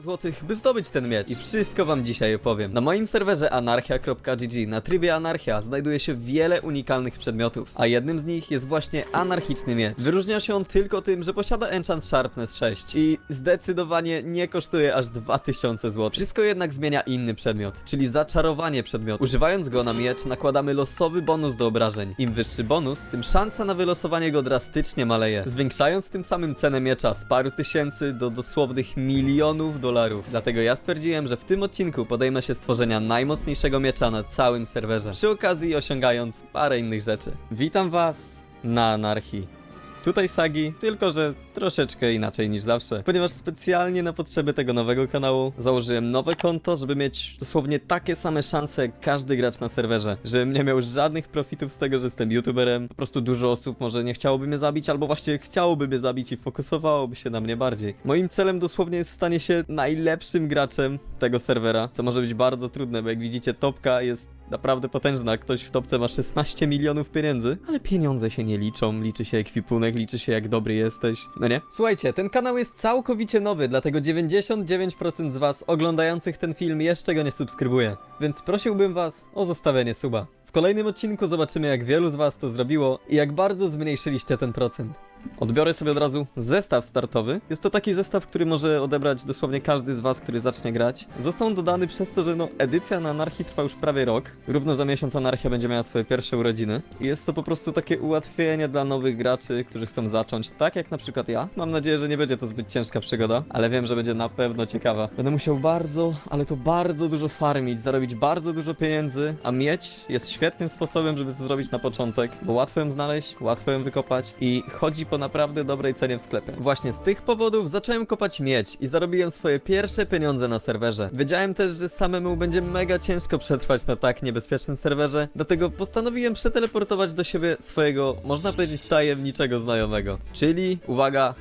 złotych, by zdobyć ten miecz. I wszystko wam dzisiaj opowiem. Na moim serwerze anarchia.gg na trybie anarchia znajduje się wiele unikalnych przedmiotów, a jednym z nich jest właśnie anarchiczny miecz. Wyróżnia się on tylko tym, że posiada enchant sharpness 6 i zdecydowanie nie kosztuje aż 2000 zł. Wszystko jednak zmienia inny przedmiot, czyli zaczarowanie przedmiotu. Używając go na miecz nakładamy losowy bonus do obrażeń. Im wyższy bonus, tym szansa na wylosowanie go drastycznie maleje, zwiększając tym samym cenę miecza z paru tysięcy do dosłownych milionów dolarów. Dlatego ja stwierdziłem, że w tym odcinku podejmę się stworzenia najmocniejszego miecza na całym serwerze. Przy okazji osiągając parę innych rzeczy. Witam was na anarchii. Tutaj Sagi, tylko że troszeczkę inaczej niż zawsze, ponieważ specjalnie na potrzeby tego nowego kanału założyłem nowe konto, żeby mieć dosłownie takie same szanse jak każdy gracz na serwerze, żebym nie miał żadnych profitów z tego, że jestem youtuberem, po prostu dużo osób może nie chciałoby mnie zabić, albo właśnie chciałoby mnie zabić i fokusowałoby się na mnie bardziej. Moim celem dosłownie jest stanie się najlepszym graczem tego serwera, co może być bardzo trudne, bo jak widzicie topka jest naprawdę potężna. Ktoś w topce ma 16 milionów pieniędzy, ale pieniądze się nie liczą, liczy się ekwipunek, liczy się jak dobry jesteś. No nie? Słuchajcie, ten kanał jest całkowicie nowy, dlatego 99% z was oglądających ten film jeszcze go nie subskrybuje. Więc prosiłbym was o zostawienie suba. W kolejnym odcinku zobaczymy jak wielu z was to zrobiło i jak bardzo zmniejszyliście ten procent. Odbiorę sobie od razu zestaw startowy. Jest to taki zestaw, który może odebrać dosłownie każdy z was, który zacznie grać. Został dodany przez to, że no, edycja na Anarchii trwa już prawie rok. Równo za miesiąc Anarchia będzie miała swoje pierwsze urodziny. I jest to po prostu takie ułatwienie dla nowych graczy, którzy chcą zacząć, tak jak na przykład ja. Mam nadzieję, że nie będzie to zbyt ciężka przygoda, ale wiem, że będzie na pewno ciekawa. Będę musiał bardzo, ale to bardzo dużo farmić, zarobić bardzo dużo pieniędzy, a mieć jest świetnym sposobem, żeby to zrobić na początek, bo łatwo ją znaleźć, łatwo ją wykopać i chodzi po naprawdę dobrej cenie w sklepie. Właśnie z tych powodów zacząłem kopać miedź i zarobiłem swoje pierwsze pieniądze na serwerze. Wiedziałem też, że samemu będzie mega ciężko przetrwać na tak niebezpiecznym serwerze, dlatego postanowiłem przeteleportować do siebie swojego, można powiedzieć, tajemniczego znajomego. Czyli, uwaga,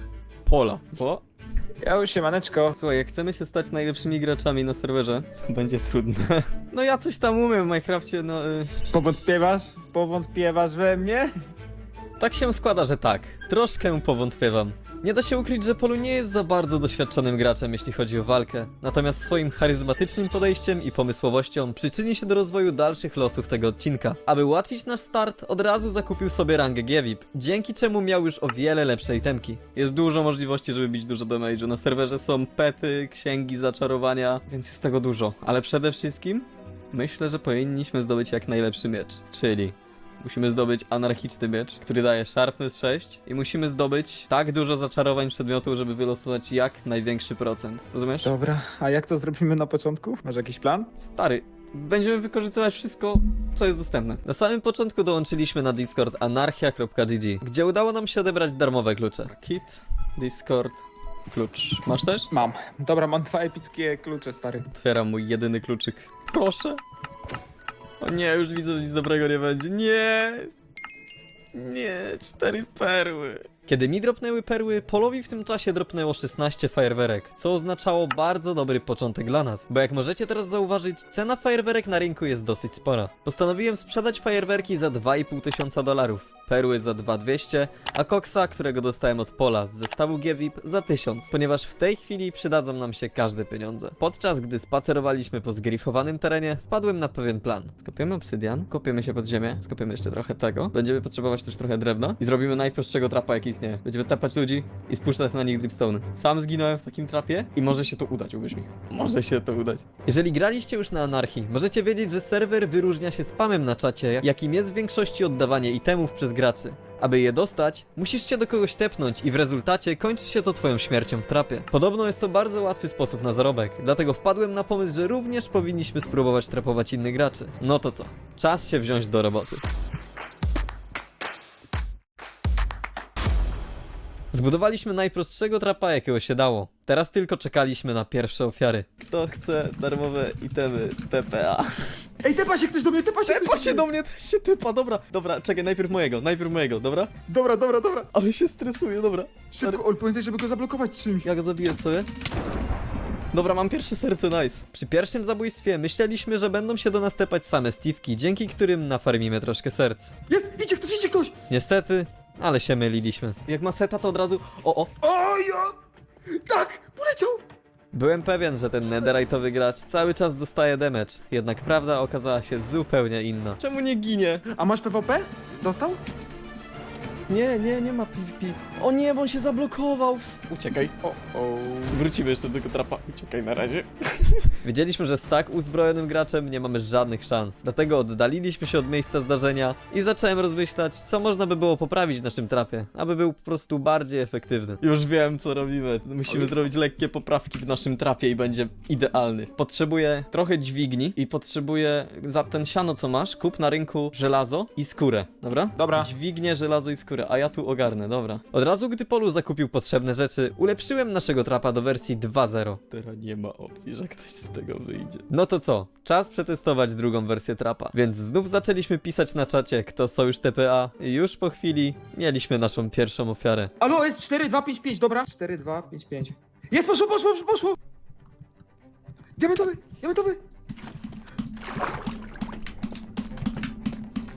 Pola. Bo Ja już się maneczko. Słuchaj, jak chcemy się stać najlepszymi graczami na serwerze, co będzie trudne. No ja coś tam umiem w Minecrafcie, no... Y Powątpiewasz? Powątpiewasz we mnie? Tak się składa, że tak. Troszkę powątpiewam. Nie da się ukryć, że Polu nie jest za bardzo doświadczonym graczem, jeśli chodzi o walkę. Natomiast swoim charyzmatycznym podejściem i pomysłowością przyczyni się do rozwoju dalszych losów tego odcinka. Aby ułatwić nasz start, od razu zakupił sobie rangę G-VIP, dzięki czemu miał już o wiele lepsze itemki. Jest dużo możliwości, żeby bić dużo damage'u. Na serwerze są pety, księgi zaczarowania, więc jest tego dużo. Ale przede wszystkim myślę, że powinniśmy zdobyć jak najlepszy miecz, czyli Musimy zdobyć anarchiczny miecz, który daje sharpness 6 i musimy zdobyć tak dużo zaczarowań przedmiotu, żeby wylosować jak największy procent. Rozumiesz? Dobra, a jak to zrobimy na początku? Masz jakiś plan? Stary, będziemy wykorzystywać wszystko, co jest dostępne. Na samym początku dołączyliśmy na Discord anarchia.gg, gdzie udało nam się odebrać darmowe klucze. Kit, Discord, klucz. Masz też? Mam. Dobra, mam dwa epickie klucze, stary. Otwieram mój jedyny kluczyk. Proszę. O nie, już widzę, że nic dobrego nie będzie. Nie! Nie, cztery perły. Kiedy mi dropnęły perły, Polowi w tym czasie dropnęło 16 fajerwerek, co oznaczało bardzo dobry początek dla nas, bo jak możecie teraz zauważyć, cena fajerwerek na rynku jest dosyć spora. Postanowiłem sprzedać fajerwerki za 2,5 tysiąca dolarów, perły za 2200, a koksa, którego dostałem od Pola z zestawu GVIP za 1000, ponieważ w tej chwili przydadzą nam się każde pieniądze. Podczas gdy spacerowaliśmy po zgrifowanym terenie, wpadłem na pewien plan. Skopiemy obsydian, kopiemy się pod ziemię, skopiemy jeszcze trochę tego, będziemy potrzebować też trochę drewna i zrobimy najprostszego trapa jaki istnieje. Będziemy tapać ludzi i spuszczać na nich dripstone. Sam zginąłem w takim trapie i może się to udać, uwierz mi. Może się to udać. Jeżeli graliście już na anarchii, możecie wiedzieć, że serwer wyróżnia się spamem na czacie, jakim jest w większości oddawanie itemów przez graczy. Aby je dostać, musisz się do kogoś tepnąć i w rezultacie kończy się to twoją śmiercią w trapie. Podobno jest to bardzo łatwy sposób na zarobek, dlatego wpadłem na pomysł, że również powinniśmy spróbować trapować innych graczy. No to co? Czas się wziąć do roboty. Zbudowaliśmy najprostszego trapa, jakiego się dało. Teraz tylko czekaliśmy na pierwsze ofiary. Kto chce darmowe itemy TPA? Ej, tepa się ktoś do mnie, tepa się Tepa się do mnie też się typa, dobra. Dobra, czekaj, najpierw mojego, najpierw mojego, dobra? Dobra, dobra, dobra. Ale się stresuję, dobra. Szybko, Ol, pamiętaj, żeby go zablokować czymś. Ja go zabiję sobie. Dobra, mam pierwsze serce, nice. Przy pierwszym zabójstwie myśleliśmy, że będą się do nas tepać same Steve'ki, dzięki którym nafarmimy troszkę serc. Jest, idzie ktoś, idzie ktoś. Niestety, ale się myliliśmy. Jak ma seta, to od razu... O, o, O, ja... Tak, poleciał. Byłem pewien, że ten netherite'owy gracz cały czas dostaje damage, jednak prawda okazała się zupełnie inna. Czemu nie ginie? A masz PvP? Dostał? Nie, nie, nie ma PvP. O nie, bo on się zablokował. Uciekaj. O, o. Wrócimy jeszcze do tego trapa. Uciekaj na razie. Wiedzieliśmy, że z tak uzbrojonym graczem nie mamy żadnych szans. Dlatego oddaliliśmy się od miejsca zdarzenia i zacząłem rozmyślać, co można by było poprawić w naszym trapie, aby był po prostu bardziej efektywny. Już wiem, co robimy. Musimy Oj. zrobić lekkie poprawki w naszym trapie i będzie idealny. Potrzebuję trochę dźwigni i potrzebuję za ten siano, co masz, kup na rynku żelazo i skórę, dobra? Dobra. Dźwignię, żelazo i skórę, a ja tu ogarnę, dobra. Od razu, gdy Polu zakupił potrzebne rzeczy, ulepszyłem naszego trapa do wersji 2.0. Teraz nie ma opcji, że ktoś z tego wyjdzie. No to co? Czas przetestować drugą wersję trapa. Więc znów zaczęliśmy pisać na czacie, kto sojusz TPA i już po chwili mieliśmy naszą pierwszą ofiarę. Alo, jest 4255, dobra? 4255. Jest, poszło, poszło, poszło! Diamentowy, diamentowy!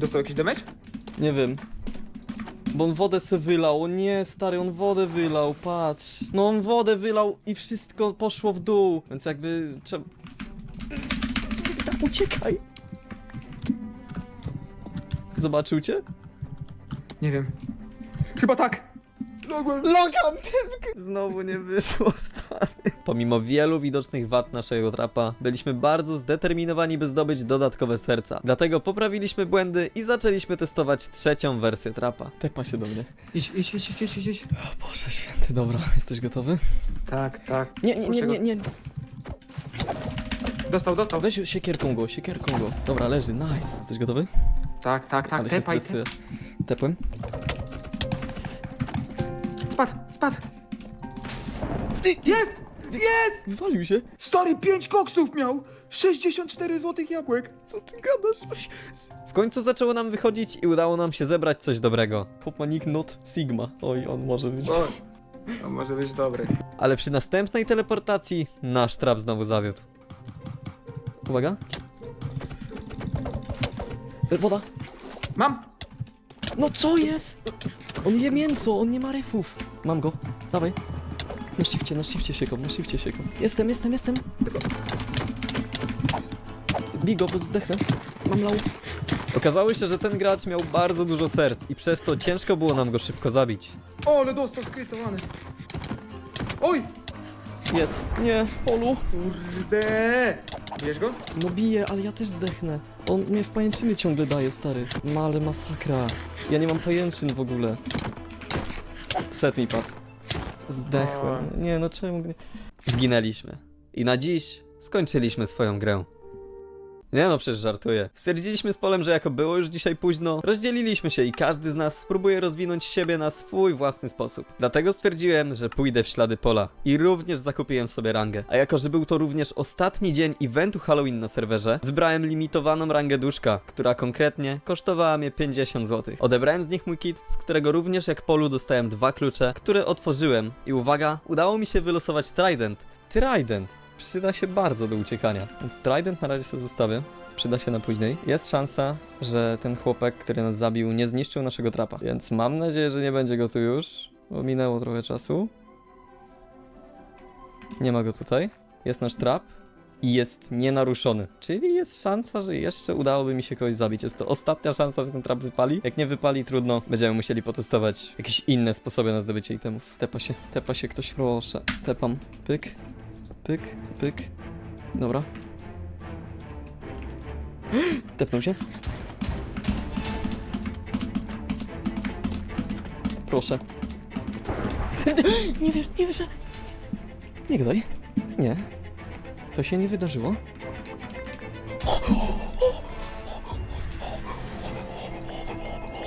Dostał jakiś damage? Nie wiem. Bo on wodę se wylał, o nie stary, on wodę wylał, patrz. No on wodę wylał i wszystko poszło w dół, więc jakby trzeba... Uciekaj! Zobaczył cię? Nie wiem. Chyba tak. Logłem. Logam! Znowu nie wyszło, stary. Pomimo wielu widocznych wad naszego trapa, byliśmy bardzo zdeterminowani, by zdobyć dodatkowe serca. Dlatego poprawiliśmy błędy i zaczęliśmy testować trzecią wersję trapa. Tepa się do mnie. Idź, idź, idź, idź, idź, idź. O Boże święty, dobra, jesteś gotowy? Tak, tak. Nie, nie, nie, nie, nie. Dostał, dostał. Weź siekierką go, siekierką go. Dobra, leży, nice. Jesteś gotowy? Tak, tak, tak. Ale się Tepaj, stresuję. Tepłem? Spadł, spadł. Jest! Jest! Wywalił się. Stary, 5 koksów miał! 64 złotych jabłek. Co ty gadasz? W końcu zaczęło nam wychodzić i udało nam się zebrać coś dobrego. Chłopanik not Sigma. Oj, on może być. O, to może być dobry. Ale przy następnej teleportacji nasz trap znowu zawiódł. Uwaga. E, Woda. Mam! No co jest? On je mięso, on nie ma refów. Mam go. Dawaj. Na shifcie, na shifcie siekam, na shifcie siekam. Jestem, jestem, jestem. Bigo, bo zdechnę. Mam lau. Okazało się, że ten gracz miał bardzo dużo serc i przez to ciężko było nam go szybko zabić. O, ale dostał skrytowany. Oj! Jedz. Nie, Polu. Kurde! Bierz go? No bije, ale ja też zdechnę. On mnie w pajęczyny ciągle daje, stary. No ale masakra. Ja nie mam pajęczyn w ogóle. Set mi padł. Zdechłem. Nie no czemu nie... Zginęliśmy. I na dziś skończyliśmy swoją grę. Nie no, przecież żartuję. Stwierdziliśmy z Polem, że jako było już dzisiaj późno, rozdzieliliśmy się i każdy z nas spróbuje rozwinąć siebie na swój własny sposób. Dlatego stwierdziłem, że pójdę w ślady Pola i również zakupiłem sobie rangę. A jako, że był to również ostatni dzień eventu Halloween na serwerze, wybrałem limitowaną rangę duszka, która konkretnie kosztowała mnie 50 zł. Odebrałem z nich mój kit, z którego również jak Polu dostałem dwa klucze, które otworzyłem i uwaga, udało mi się wylosować Trident. Trident! Przyda się bardzo do uciekania. Więc Trident na razie sobie zostawię. Przyda się na później. Jest szansa, że ten chłopak, który nas zabił, nie zniszczył naszego trapa. Więc mam nadzieję, że nie będzie go tu już, bo minęło trochę czasu. Nie ma go tutaj. Jest nasz trap. I jest nienaruszony. Czyli jest szansa, że jeszcze udałoby mi się kogoś zabić. Jest to ostatnia szansa, że ten trap wypali. Jak nie wypali, trudno. Będziemy musieli potestować jakieś inne sposoby na zdobycie itemów. Tepa się, tepa się ktoś, proszę. Tepam. Pyk. Pyk, pyk. Dobra. Tepnął się. Proszę. Nie wiesz, nie wiesz. Nie gadaj. Nie. To się nie wydarzyło.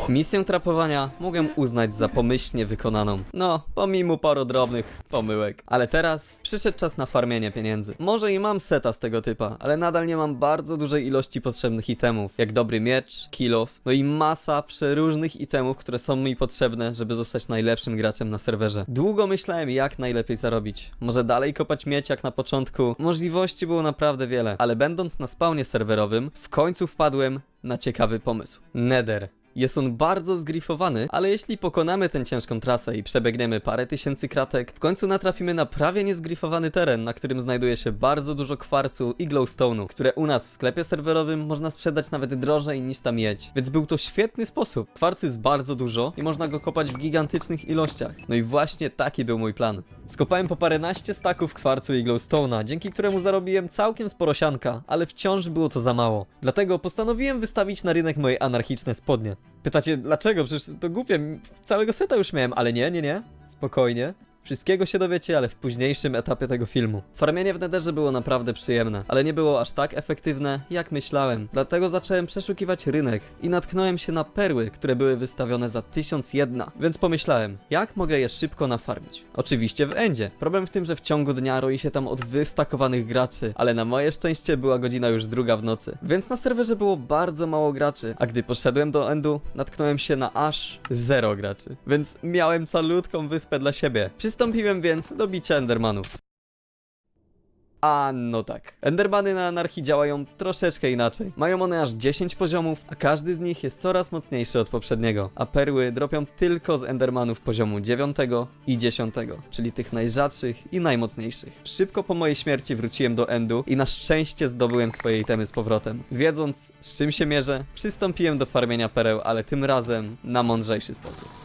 Misję trapowania mogę uznać za pomyślnie wykonaną. No, pomimo paru drobnych pomyłek. Ale teraz przyszedł czas na farmienie pieniędzy. Może i mam seta z tego typa, ale nadal nie mam bardzo dużej ilości potrzebnych itemów, jak dobry miecz, kill off, no i masa przeróżnych itemów, które są mi potrzebne, żeby zostać najlepszym graczem na serwerze. Długo myślałem, jak najlepiej zarobić. Może dalej kopać mieć jak na początku. Możliwości było naprawdę wiele, ale będąc na spawnie serwerowym, w końcu wpadłem na ciekawy pomysł. Nether. Jest on bardzo zgrifowany, ale jeśli pokonamy tę ciężką trasę i przebiegniemy parę tysięcy kratek, w końcu natrafimy na prawie niezgrifowany teren, na którym znajduje się bardzo dużo kwarcu i glowstone'u, które u nas w sklepie serwerowym można sprzedać nawet drożej niż ta miedź. Więc był to świetny sposób. Kwarcu jest bardzo dużo i można go kopać w gigantycznych ilościach. No i właśnie taki był mój plan. Skopałem po paręnaście staków kwarcu i glowstone'a, dzięki któremu zarobiłem całkiem sporo sianka, ale wciąż było to za mało. Dlatego postanowiłem wystawić na rynek moje anarchiczne spodnie. Pytacie, dlaczego? Przecież to głupie, całego seta już miałem, ale nie, nie, nie. Spokojnie. Wszystkiego się dowiecie, ale w późniejszym etapie tego filmu. Farmienie w Netherze było naprawdę przyjemne, ale nie było aż tak efektywne, jak myślałem. Dlatego zacząłem przeszukiwać rynek i natknąłem się na perły, które były wystawione za 1001. Więc pomyślałem, jak mogę je szybko nafarmić? Oczywiście w Endzie. Problem w tym, że w ciągu dnia roi się tam od wystakowanych graczy, ale na moje szczęście była godzina już druga w nocy. Więc na serwerze było bardzo mało graczy, a gdy poszedłem do Endu, natknąłem się na aż zero graczy. Więc miałem calutką wyspę dla siebie. Przystąpiłem więc do bicia Endermanów. A no tak. Endermany na anarchii działają troszeczkę inaczej. Mają one aż 10 poziomów, a każdy z nich jest coraz mocniejszy od poprzedniego. A perły dropią tylko z Endermanów poziomu 9 i 10, czyli tych najrzadszych i najmocniejszych. Szybko po mojej śmierci wróciłem do Endu i na szczęście zdobyłem swoje itemy z powrotem. Wiedząc z czym się mierzę, przystąpiłem do farmienia pereł, ale tym razem na mądrzejszy sposób.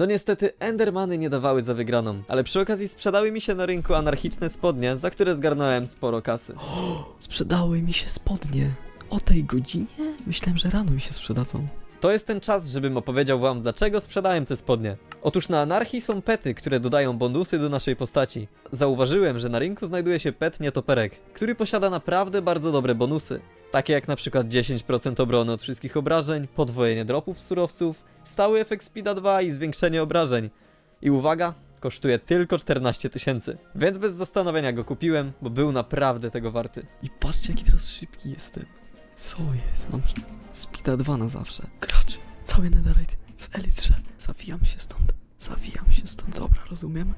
No niestety, Endermany nie dawały za wygraną, ale przy okazji sprzedały mi się na rynku anarchiczne spodnie, za które zgarnąłem sporo kasy. Sprzedały mi się spodnie. O tej godzinie? Myślałem, że rano mi się sprzedadzą. To jest ten czas, żebym opowiedział wam, dlaczego sprzedałem te spodnie. Otóż na anarchii są pety, które dodają bonusy do naszej postaci. Zauważyłem, że na rynku znajduje się pet nietoperek, który posiada naprawdę bardzo dobre bonusy. Takie jak na przykład 10% obrony od wszystkich obrażeń, podwojenie dropów surowców, stały efekt speeda 2 i zwiększenie obrażeń. I uwaga, kosztuje tylko 14 tysięcy. Więc bez zastanowienia go kupiłem, bo był naprawdę tego warty. I patrzcie, jaki teraz szybki jestem. Co jest? Mam speeda 2 na zawsze. Gracz, cały netherite w elitrze. Zawijam się stąd. Zawijam się stąd. Dobra, rozumiem.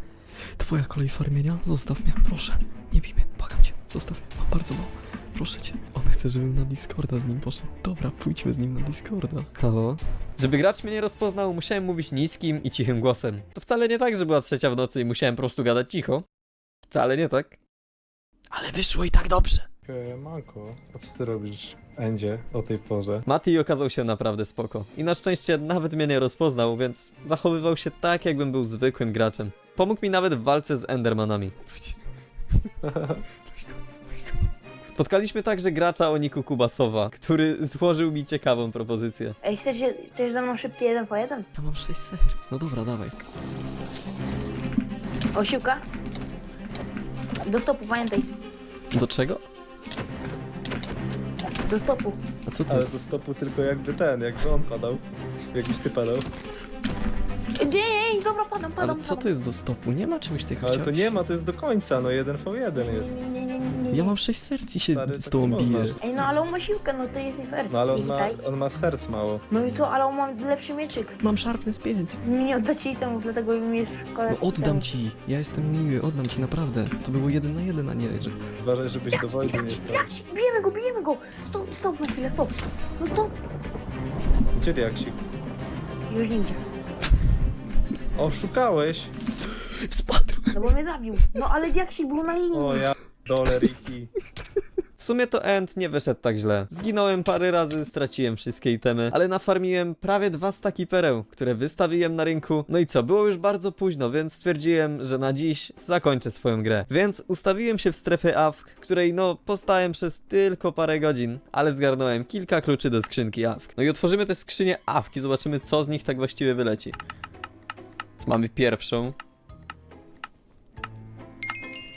Twoja kolej farmienia? Zostaw mnie, proszę. Nie bij mnie, błagam cię. Zostaw mnie, mam bardzo mało. Proszę cię. On chce, żebym na Discorda z nim poszedł. Dobra, pójdźmy z nim na Discorda. Halo? Żeby gracz mnie nie rozpoznał, musiałem mówić niskim i cichym głosem. To wcale nie tak, że była trzecia w nocy i musiałem po prostu gadać cicho. Wcale nie tak. Ale wyszło i tak dobrze. Manko, a co ty robisz, Endzie, o tej porze? Mati okazał się naprawdę spoko. I na szczęście nawet mnie nie rozpoznał, więc zachowywał się tak, jakbym był zwykłym graczem. Pomógł mi nawet w walce z Endermanami. Spotkaliśmy także gracza o niku Kubasowa, który złożył mi ciekawą propozycję. Ej, chcecie, chcesz ze mną szybciej jeden po jeden? Ja mam 6 serc. No dobra, dawaj. Osiłka? Do stopu, pamiętaj. Do czego? Do stopu. A co to Ale do jest? stopu tylko jakby ten, jakby on padał. Jakiś ty padał. Ej, ej, dobra, padam, padam, Ale co to jest do stopu? Nie ma czegoś takiego. Ale to nie ma, to jest do końca, no 1v1 jest. Nie, nie, nie, nie. Ja mam 6 serc i się Stary, z tak tobą biję. Ej, no ale on ma siłkę, no to jest nie fair. No ale on ma, hitaj. on ma serc mało. No i co, ale on ma lepszy mieczyk. Mam sharpness 5. Mi nie oddacie itemów, dlatego mi jest szkoda. No oddam ci. Ja jestem miły, oddam ci naprawdę. To było jeden na jeden, a nie, że... Uważaj, żebyś do wojny nie Jak, wpadł. jak, bijemy go, bijemy go! Stop, stop na chwilę, stop. No stop. Gdzie ty jaksik? Już nie idzie. Oszukałeś? Spadł! No bo mnie zabił. No ale jak się był na linii. O ja, dole Riki. W sumie to End nie wyszedł tak źle. Zginąłem parę razy, straciłem wszystkie itemy, ale nafarmiłem prawie dwa staki pereł, które wystawiłem na rynku. No i co, było już bardzo późno, więc stwierdziłem, że na dziś zakończę swoją grę. Więc ustawiłem się w strefie AFK, której no postałem przez tylko parę godzin, ale zgarnąłem kilka kluczy do skrzynki AFK. No i otworzymy te skrzynie AFK i zobaczymy co z nich tak właściwie wyleci. Mamy pierwszą.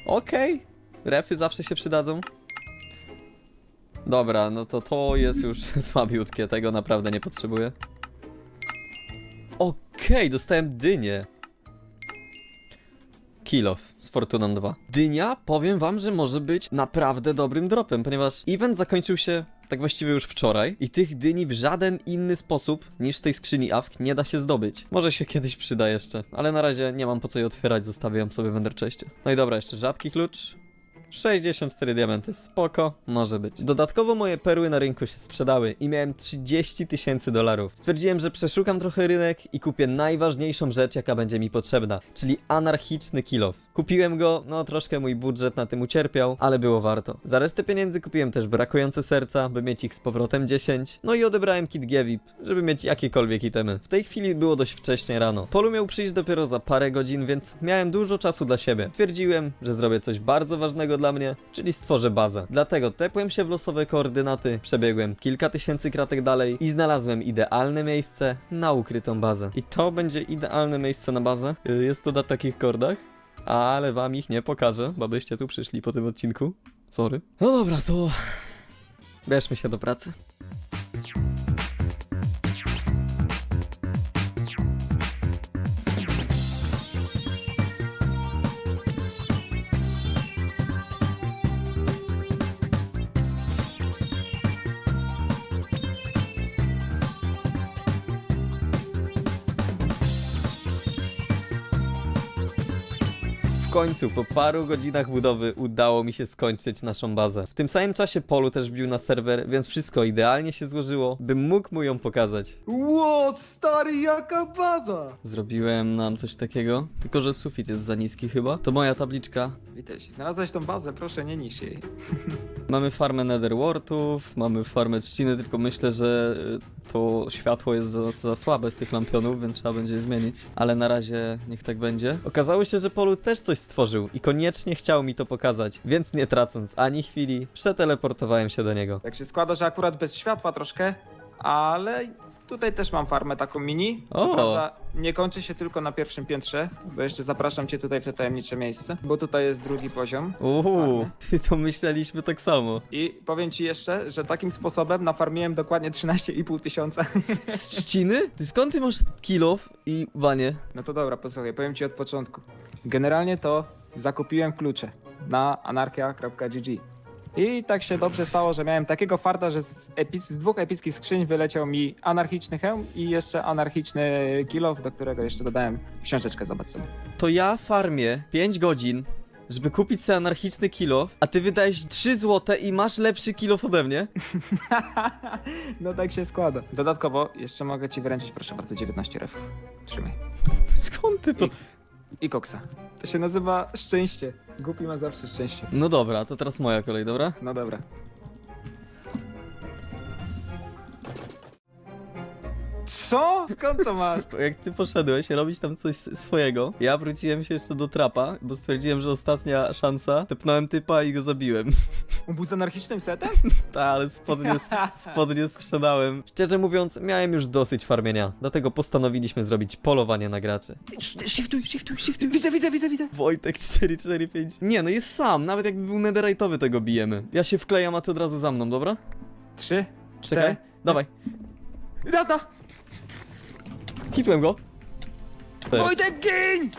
Okej. Refy zawsze się przydadzą. Dobra, no to to jest już słabiutkie, tego naprawdę nie potrzebuję. Okej, dostałem dynię. Kill off z Fortuną 2. Dynia, powiem wam, że może być naprawdę dobrym dropem, ponieważ event zakończył się tak właściwie już wczoraj i tych dyni w żaden inny sposób niż z tej skrzyni AFK nie da się zdobyć. Może się kiedyś przyda jeszcze, ale na razie nie mam po co jej otwierać, zostawię ją sobie w Enderchestie. No i dobra, jeszcze rzadki klucz. 64 diamenty, spoko, może być. Dodatkowo moje perły na rynku się sprzedały i miałem 30 tysięcy dolarów. Stwierdziłem, że przeszukam trochę rynek i kupię najważniejszą rzecz, jaka będzie mi potrzebna, czyli anarchiczny kilof. Kupiłem go, no troszkę mój budżet na tym ucierpiał, ale było warto. Za resztę pieniędzy kupiłem też brakujące serca, by mieć ich z powrotem 10. No i odebrałem kit Gievip, żeby mieć jakiekolwiek itemy. W tej chwili było dość wcześnie rano. Polu miał przyjść dopiero za parę godzin, więc miałem dużo czasu dla siebie. Stwierdziłem, że zrobię coś bardzo ważnego dla mnie, czyli stworzę bazę. Dlatego tepłem się w losowe koordynaty, przebiegłem kilka tysięcy kratek dalej i znalazłem idealne miejsce na ukrytą bazę. I to będzie idealne miejsce na bazę. Y, Jest to na takich kordach ale wam ich nie pokażę, bo byście tu przyszli po tym odcinku. Sorry. No dobra, to bierzmy się do pracy. Końcu, po paru godzinach budowy udało mi się skończyć naszą bazę. W tym samym czasie Polu też wbił na serwer, więc wszystko idealnie się złożyło, bym mógł mu ją pokazać. Ło, stary, jaka baza! Zrobiłem nam coś takiego, tylko że sufit jest za niski chyba. To moja tabliczka. Witaj, znalazłeś tą bazę, proszę, nie niż jej. Mamy farmę netherwortów, mamy farmę trzciny, tylko myślę, że y, to światło jest za, za słabe z tych lampionów, więc trzeba będzie je zmienić. Ale na razie niech tak będzie. Okazało się, że Polu też coś stworzył i koniecznie chciał mi to pokazać, więc nie tracąc ani chwili, przeteleportowałem się do niego. Tak się składa, że akurat bez światła troszkę, ale tutaj też mam farmę taką mini. Co O! prawda nie kończy się tylko na pierwszym piętrze, bo jeszcze zapraszam cię tutaj w to tajemnicze miejsce, bo tutaj jest drugi poziom. Uuu, to myśleliśmy tak samo. I powiem ci jeszcze, że takim sposobem nafarmiłem dokładnie 13,5 tysiąca. Z trzciny? Ty skąd ty masz kilof i banie? No to dobra, posłuchaj, powiem ci od początku. Generalnie to zakupiłem klucze na anarchia.gg. I tak się dobrze stało, że miałem takiego farta, że z, epic, z dwóch epickich skrzyń wyleciał mi anarchiczny hełm i jeszcze anarchiczny kilof, do którego jeszcze dodałem książeczkę, zobacz sobie. To ja farmię 5 godzin, żeby kupić sobie anarchiczny kilof, a ty wydajesz 3 złote i masz lepszy kilof ode mnie? no tak się składa. Dodatkowo jeszcze mogę ci wręczyć, proszę bardzo, 19 refów. Trzymaj. Skąd ty to? I koksa. To się nazywa szczęście. Głupi ma zawsze szczęście. No dobra, to teraz moja kolej, dobra? No dobra. Co? Skąd to masz? Jak ty poszedłeś robić tam coś swojego, ja wróciłem się jeszcze do trapa, bo stwierdziłem, że ostatnia szansa, tepnąłem typa i go zabiłem. On był z anarchicznym setem? Ta, ale spodnie, spodnie sprzedałem. Szczerze mówiąc, miałem już dosyć farmienia, dlatego postanowiliśmy zrobić polowanie na graczy. Shiftuj, shiftuj, shiftuj. Widzę, widzę, widzę, widzę. Wojtek 445. Nie, no jest sam, nawet jakby był netherite'owy tego bijemy. Ja się wklejam, a ty od razu za mną, dobra? Trzy, Czekaj, cztery. dawaj. Jazda! Hitłem go. Jest. Wojtek, giń!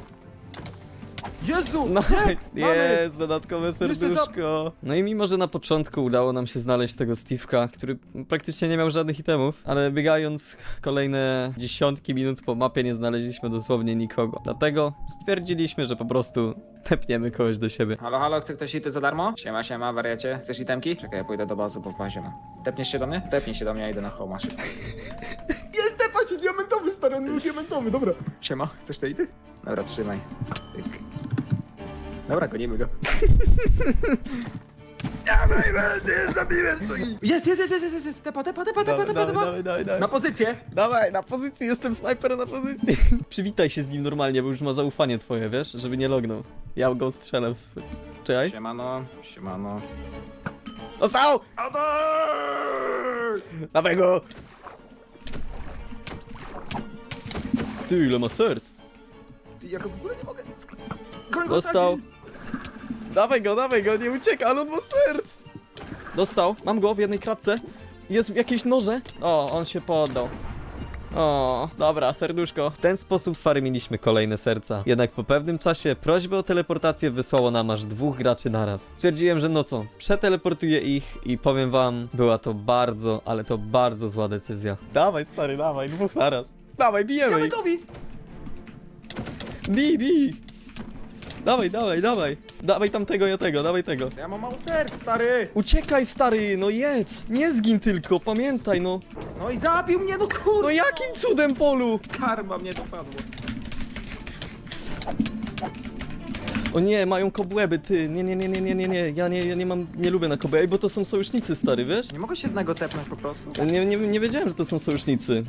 Jezu! Nice, mamy! jest, dodatkowe serduszko. No i mimo, że na początku udało nam się znaleźć tego Steve'ka, który praktycznie nie miał żadnych itemów, ale biegając kolejne dziesiątki minut po mapie nie znaleźliśmy dosłownie nikogo. Dlatego stwierdziliśmy, że po prostu tepniemy kogoś do siebie. Halo, halo, chce ktoś ity za darmo? Siema, siema, wariacie. Chcesz itemki? Czekaj, ja pójdę do bazy, bo w bazie mam. Tepniesz się do mnie? Tepnij się do mnie, ja idę na homa szybko. Się diamentowy, stary, on był diamentowy, dobra. Siema, chcesz te ity? Dobra, trzymaj. Tyk. Dobra, gonimy go. Dawaj, będzie, zabijesz co Jest, jest, jest, jest, jest, jest, tepa, tepa, tepa, tepa, tepa, tepa. dawaj, dawaj. Na pozycję. Dawaj, na pozycji, jestem snajper na pozycji. Przywitaj się z nim normalnie, bo już ma zaufanie twoje, wiesz, żeby nie lognął. Ja go strzelę w... Czekaj. Siemano, siemano. Dostał! Dawaj go! Ty, ile ma serc? Ty, ja go w ogóle nie mogę... sk- Goń go, Dostał. Dawaj go, dawaj go, nie ucieka, ale on ma serc! Dostał, mam go w jednej kratce. Jest w jakieś noże. O, on się poddał. O, dobra, serduszko. W ten sposób farmiliśmy kolejne serca. Jednak po pewnym czasie prośbę o teleportację wysłało nam aż dwóch graczy naraz. Stwierdziłem, że no co, przeteleportuję ich i powiem wam, była to bardzo, ale to bardzo zła decyzja. Dawaj stary, dawaj, dwóch naraz. Dawaj, bijemy ich. Gotowi! Bij, bij. Dawaj, dawaj, dawaj. Dawaj tamtego, ja tego, dawaj tego. Ja mam mało serc, stary! Uciekaj, stary, no jedz! Nie zgin tylko, pamiętaj, no. No i zabił mnie, no kurde! No jakim cudem, Polu? Karma mnie dopadło. O nie, mają kobłęby, ty. Nie, nie, nie, nie, nie, nie, nie. Ja nie, ja nie mam, nie lubię na kobłęby, bo to są sojusznicy, stary, wiesz? Nie mogę się jednego tepnąć po prostu? Nie, nie, nie wiedziałem, że to są sojusznicy.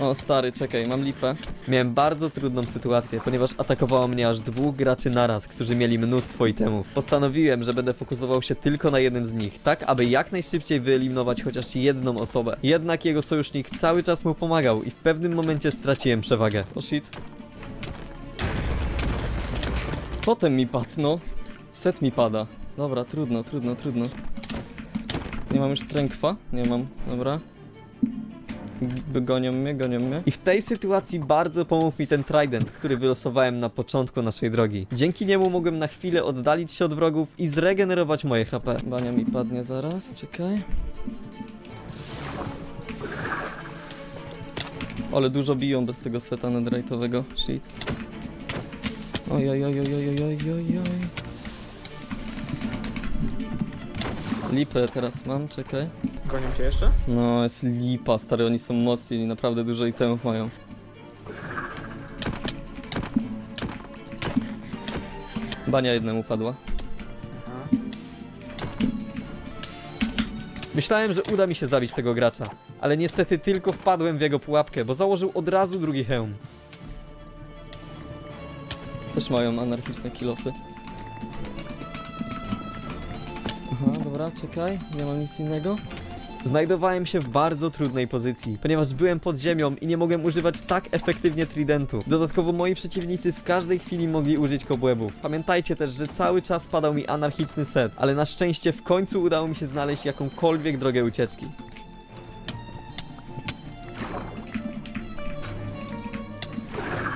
O, stary, czekaj, mam lipę. Miałem bardzo trudną sytuację, ponieważ atakowało mnie aż dwóch graczy naraz, którzy mieli mnóstwo itemów. Postanowiłem, że będę fokusował się tylko na jednym z nich, tak aby jak najszybciej wyeliminować chociaż jedną osobę. Jednak jego sojusznik cały czas mu pomagał i w pewnym momencie straciłem przewagę. O shit. Totem mi padł, no. Set mi pada. Dobra, trudno, trudno, trudno. Nie mam już strękwa? Nie mam, dobra. Gonią mnie, gonią mnie. I w tej sytuacji bardzo pomógł mi ten trident, który wylosowałem na początku naszej drogi. Dzięki niemu mogłem na chwilę oddalić się od wrogów i zregenerować moje HP. Bania mi padnie zaraz, czekaj. Ale dużo biją bez tego seta netherite'owego. Shit. Oj, oj, oj, oj, oj, oj, oj, oj. Lipę teraz mam, czekaj. Gonią cię jeszcze? No, jest lipa, stary, oni są mocni i naprawdę dużo itemów mają. Bania jednemu padła. Myślałem, że uda mi się zabić tego gracza, ale niestety tylko wpadłem w jego pułapkę, bo założył od razu drugi hełm. Też mają anarchiczne kilofy. Aha, dobra, czekaj, nie mam nic innego. Znajdowałem się w bardzo trudnej pozycji, ponieważ byłem pod ziemią i nie mogłem używać tak efektywnie tridentu. Dodatkowo moi przeciwnicy w każdej chwili mogli użyć kobłębów. Pamiętajcie też, że cały czas padał mi anarchiczny set, ale na szczęście w końcu udało mi się znaleźć jakąkolwiek drogę ucieczki.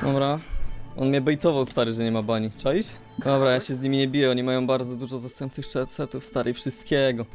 Dobra. On mnie bejtował, stary, że nie ma bani. Czaisz? Dobra, ja się z nimi nie biję, oni mają bardzo dużo zastępczych setów, stary, wszystkiego.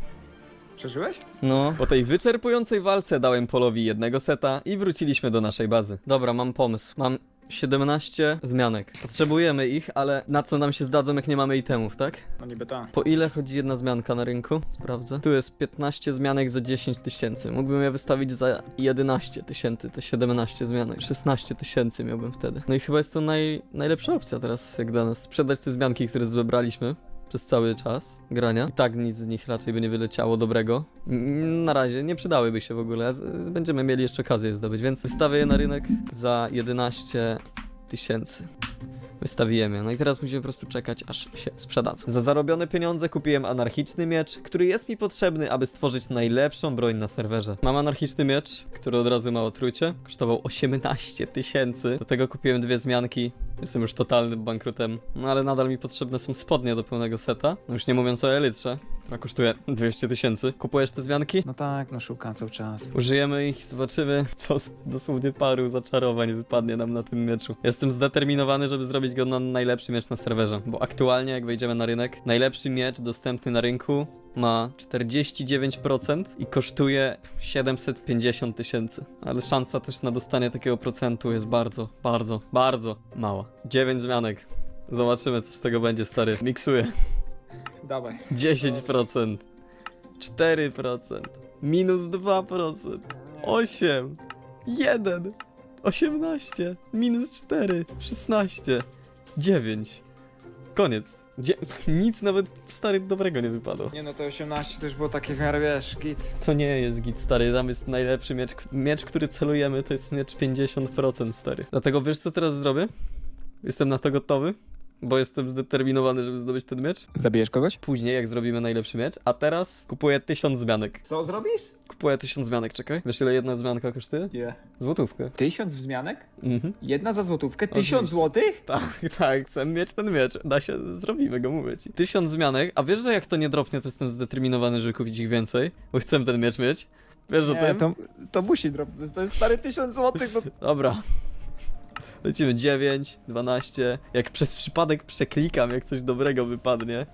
Przeżyłeś? No. Po tej wyczerpującej walce dałem Polowi jednego seta i wróciliśmy do naszej bazy. Dobra, mam pomysł. Mam 17 zmianek. Potrzebujemy ich, ale na co nam się zdadzą, jak nie mamy itemów, tak? No niby tak. Po ile chodzi jedna zmianka na rynku? Sprawdzę. Tu jest 15 zmianek za 10 tysięcy. Mógłbym je wystawić za 11 tysięcy, te 17 zmianek. 16 tysięcy miałbym wtedy. No i chyba jest to naj, najlepsza opcja teraz, jak dla nas. Sprzedać te zmianki, które zebraliśmy przez cały czas grania. I tak nic z nich raczej by nie wyleciało dobrego. Na razie nie przydałyby się w ogóle. Będziemy mieli jeszcze okazję je zdobyć, więc wystawię je na rynek za 11 tysięcy. Wystawiłem je. No i teraz musimy po prostu czekać, aż się sprzedadzą. Za zarobione pieniądze kupiłem anarchiczny miecz, który jest mi potrzebny, aby stworzyć najlepszą broń na serwerze. Mam anarchiczny miecz, który od razu ma otrucie. Kosztował 18 tysięcy. Do tego kupiłem dwie zmianki. Jestem już totalnym bankrutem. No ale nadal mi potrzebne są spodnie do pełnego seta. No już nie mówiąc o elytrze, która kosztuje 200 tysięcy. Kupujesz te zmianki? No tak, no szukam cały czas. Użyjemy ich, zobaczymy, co z dosłownie paru zaczarowań wypadnie nam na tym mieczu. Jestem zdeterminowany, żeby zrobić go na najlepszy miecz na serwerze, bo aktualnie, jak wejdziemy na rynek, najlepszy miecz dostępny na rynku ma 49% i kosztuje 750 tysięcy. Ale szansa też na dostanie takiego procentu jest bardzo, bardzo, bardzo mała. 9 zmianek. Zobaczymy, co z tego będzie, stary. Miksuję. Dawaj. 10%, 4%, minus 2%, 8, 1, 18, minus 4, 16, 9. Koniec. Dzie nic nawet stary dobrego nie wypadło. Nie no, to 18 to już było takie w miarę, wiesz, git. To nie jest git stary, tam jest najlepszy miecz. Miecz, który celujemy, to jest miecz 50% stary. Dlatego wiesz co teraz zrobię? Jestem na to gotowy, bo jestem zdeterminowany, żeby zdobyć ten miecz. Zabijesz kogoś? Później, jak zrobimy najlepszy miecz, a teraz kupuję 1000 zmianek. Co zrobisz? Kupuję 1000 zmianek, czekaj. Wiesz ile jedna zmianka kosztuje? Nie. Złotówkę. Tysiąc wzmianek? Mhm. Jedna za złotówkę? Oczywiście. Tysiąc złotych? Tak, tak, chcę mieć ten miecz. Da się, zrobimy go, mówię ci. 1000 zmianek, a wiesz, że jak to nie dropnie, to jestem zdeterminowany, żeby kupić ich więcej, bo chcę ten miecz mieć. Wiesz Nie, tym? to, to musi drobny. To jest stary tysiąc złotych, no Dobra. Lecimy 9, 12. Jak przez przypadek przeklikam, jak coś dobrego wypadnie,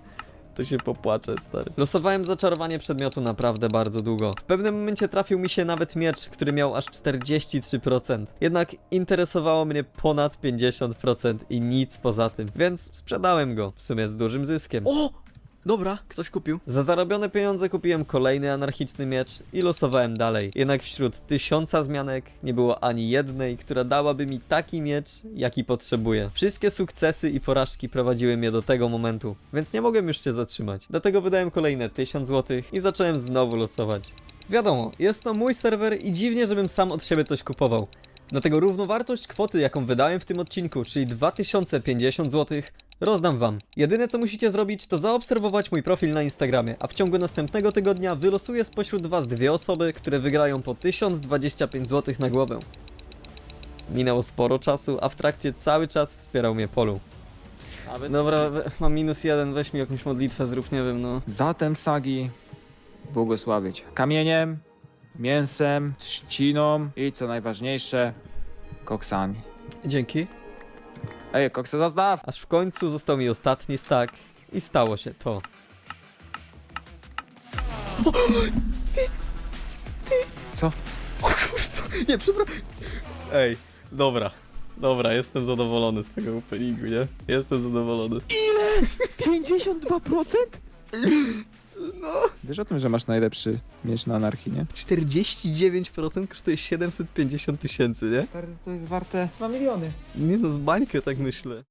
To się popłaczę, stary. Losowałem zaczarowanie przedmiotu naprawdę bardzo długo. W pewnym momencie trafił mi się nawet miecz, który miał aż 43%. Jednak interesowało mnie ponad 50% i nic poza tym. Więc sprzedałem go, w sumie z dużym zyskiem. O! Dobra, ktoś kupił. Za zarobione pieniądze kupiłem kolejny anarchiczny miecz i losowałem dalej. Jednak wśród tysiąca zmianek nie było ani jednej, która dałaby mi taki miecz, jaki potrzebuję. Wszystkie sukcesy i porażki prowadziły mnie do tego momentu, więc nie mogłem już się zatrzymać. Dlatego wydałem kolejne 1000 zł i zacząłem znowu losować. Wiadomo, jest to mój serwer i dziwnie, żebym sam od siebie coś kupował. Dlatego równowartość kwoty, jaką wydałem w tym odcinku, czyli 2050 zł, rozdam wam. Jedyne co musicie zrobić, to zaobserwować mój profil na Instagramie, a w ciągu następnego tygodnia wylosuję spośród was dwie osoby, które wygrają po 1025 zł na głowę. Minęło sporo czasu, a w trakcie cały czas wspierał mnie Polu. Dobra, we- mam minus jeden, weź mi jakąś modlitwę, zrób, nie wiem, no. Zatem sagi błogosławić kamieniem, mięsem, trzciną i co najważniejsze, koksami. Dzięki. Ej, koksy zostaw! Aż w końcu został mi ostatni stack i stało się to. Co? Nie, przepraszam. Ej, dobra. Dobra, jestem zadowolony z tego openingu, nie? Jestem zadowolony. 52%? No. Wiesz o tym, że masz najlepszy miecz na anarchii, nie? 49% kosztuje 750 tysięcy, nie? To jest warte 2 miliony. Nie no, z bańkę tak myślę.